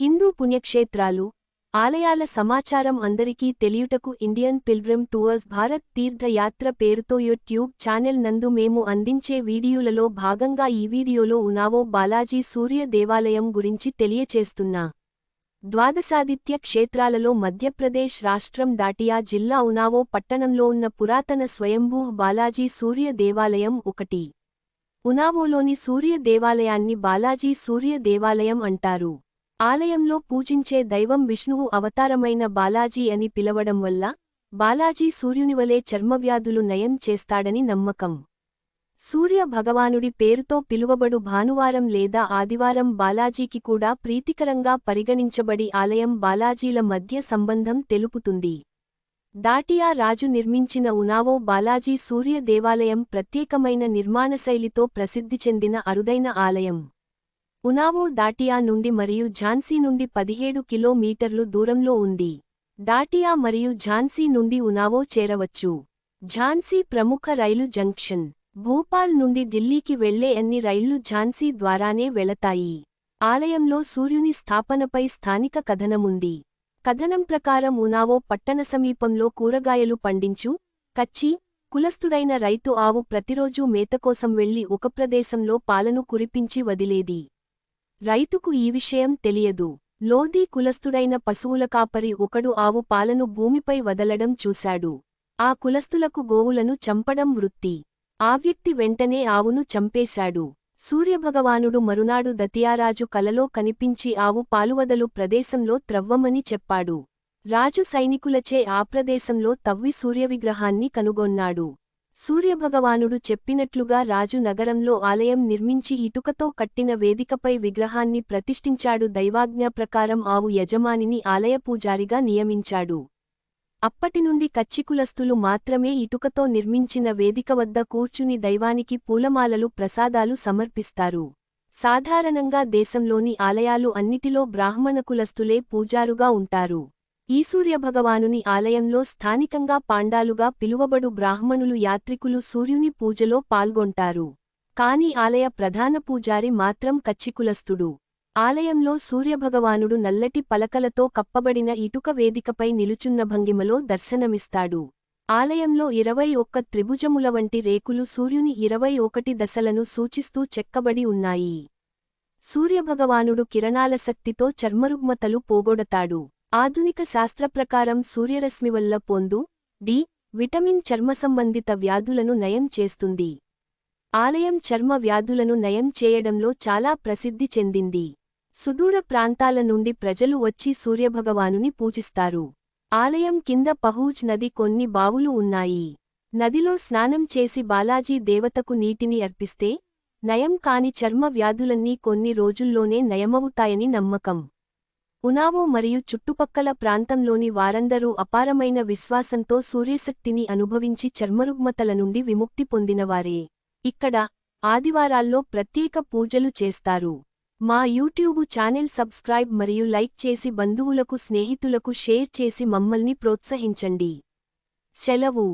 హిందూ పుణ్యక్షేత్రాలు ఆలయాల సమాచారం అందరికీ తెలియుటకు ఇండియన్ పిల్గ్రిమ్ టూర్స్ భారత్ తీర్థయాత్ర పేరుతో యూట్యూబ్ ఛానెల్ నందు మేము అందించే వీడియోలలో భాగంగా ఈ వీడియోలో ఉనావో బాలాజీ సూర్య దేవాలయం గురించి తెలియచేస్తున్నా. ద్వాదశాదిత్య క్షేత్రాలలో మధ్యప్రదేశ్ రాష్ట్రం దాటియా జిల్లా ఉనావో పట్టణంలో ఉన్న పురాతన స్వయంభూ బాలాజీ సూర్య దేవాలయం ఒకటి. ఉనావోలోని సూర్య దేవాలయాన్ని బాలాజీ సూర్య దేవాలయం అంటారు. ఆలయంలో పూజించే దైవం విష్ణువు అవతారమైన బాలాజీ అని పిలవడం వల్ల బాలాజీ సూర్యునివలే చర్మవ్యాధులు నయం చేస్తాడని నమ్మకం. సూర్య భగవానుడి పేరుతో పిలువబడు భానువారం లేదా ఆదివారం బాలాజీకి కూడా ప్రీతికరంగా పరిగణించబడి ఆలయం బాలాజీల మధ్య సంబంధం తెలుపుతుంది. దాటియా రాజు నిర్మించిన ఉనావో బాలాజీ సూర్య దేవాలయం ప్రత్యేకమైన నిర్మాణశైలితో ప్రసిద్ధి చెందిన అరుదైన ఆలయం. ఉనావో దాటియా నుండి మరియు ఝాన్సీ నుండి పదిహేడు కిలోమీటర్లు దూరంలో ఉంది. దాటియా మరియు ఝాన్సీ నుండి ఉనావో చేరవచ్చు. ఝాన్సీ ప్రముఖ రైలు జంక్షన్. భూపాల్ నుండి ఢిల్లీకి వెళ్ళే అన్ని రైళ్ళు ఝాన్సీ ద్వారానే వెళతాయి. ఆలయంలో సూర్యుని స్థాపనపై స్థానిక కథనముంది. కథనం ప్రకారం ఉనావో పట్టణ సమీపంలో కూరగాయలు పండించు కచ్చి కులస్థుడైన రైతు ఆవు ప్రతిరోజూ మేతకోసం వెళ్ళి ఒక ప్రదేశంలో పాలను కురిపించి వదిలేది. రైతుకు ఈ విషయం తెలియదు. లోదీ కులస్థుడైన పశువుల కాపరి ఒకడు ఆవు పాలను భూమిపై వదలడం చూశాడు. ఆ కులస్థులకు గోవులను చంపడం వృత్తి. ఆ వ్యక్తి వెంటనే ఆవును చంపేశాడు. సూర్యభగవానుడు మరునాడు దతియారాజు కలలో కనిపించి ఆవు పాలువదలు ప్రదేశంలో త్రవ్వమని చెప్పాడు. రాజు సైనికులచే ఆ ప్రదేశంలో తవ్వి సూర్యవిగ్రహాన్ని కనుగొన్నాడు. సూర్యభగవానుడు చెప్పినట్లుగా రాజు నగరంలో ఆలయం నిర్మించి ఇటుకతో కట్టిన వేదికపై విగ్రహాన్ని ప్రతిష్ఠించాడు. దైవాజ్ఞ ప్రకారం ఆవు యజమానిని ఆలయ పూజారిగా నియమించాడు. అప్పటినుండి కచ్చికులస్తులు మాత్రమే ఇటుకతో నిర్మించిన వేదిక వద్ద కూర్చుని దైవానికి పూలమాలలు ప్రసాదాలు సమర్పిస్తారు. సాధారణంగా దేశంలోని ఆలయాలు అన్నిటిలో బ్రాహ్మణ కులస్తులే పూజారుగా ఉంటారు. ఈ సూర్యభగవానుని ఆలయంలో స్థానికంగా పాండాలుగా పిలువబడు బ్రాహ్మణులు యాత్రికులు సూర్యుని పూజలో పాల్గొంటారు. కాని ఆలయ ప్రధాన పూజారి మాత్రం కచ్చికులస్తుడు. ఆలయంలో సూర్యభగవానుడు నల్లటి పలకలతో కప్పబడిన ఇటుక వేదికపై నిలుచున్న భంగిమలో దర్శనమిస్తాడు. ఆలయంలో ఇరవై ఒక్క త్రిభుజముల వంటి రేకులు సూర్యుని ఇరవై ఒకటి దశలను సూచిస్తూ చెక్కబడి ఉన్నాయి. సూర్యభగవానుడు కిరణాల శక్తితో చర్మరుగ్మతలు పోగొడతాడు. ఆధునిక శాస్త్ర ప్రకారం సూర్యరశ్మి వల్ల పొందు డి. విటమిన్ చర్మ సంబంధిత వ్యాధులను నయం చేస్తుంది. ఆలయం చర్మ వ్యాధులను నయం చేయడంలో చాలా ప్రసిద్ధి చెందింది. సుదూర ప్రాంతాల నుండి ప్రజలు వచ్చి సూర్యభగవానుని పూజిస్తారు. ఆలయం కింద పహూజ్ నది కొన్ని బావులు ఉన్నాయి. నదిలో స్నానం చేసి బాలాజీ దేవతకు నీటిని అర్పిస్తే నయం కాని చర్మ వ్యాధులన్నీ కొన్ని రోజుల్లోనే నయమవుతాయని నమ్మకం. ఉనావో మరియు చుట్టుపక్కల ప్రాంతంలోని వారందరూ అపారమైన విశ్వాసంతో సూర్యశక్తిని అనుభవించి చర్మరుగ్మతల నుండి విముక్తి పొందినవారే. ఇక్కడ ఆదివారాల్లో ప్రత్యేక పూజలు చేస్తారు. మా యూట్యూబు ఛానెల్ సబ్స్క్రైబ్ మరియు లైక్ చేసి బంధువులకు స్నేహితులకు షేర్ చేసి మమ్మల్ని ప్రోత్సహించండి. సెలవు.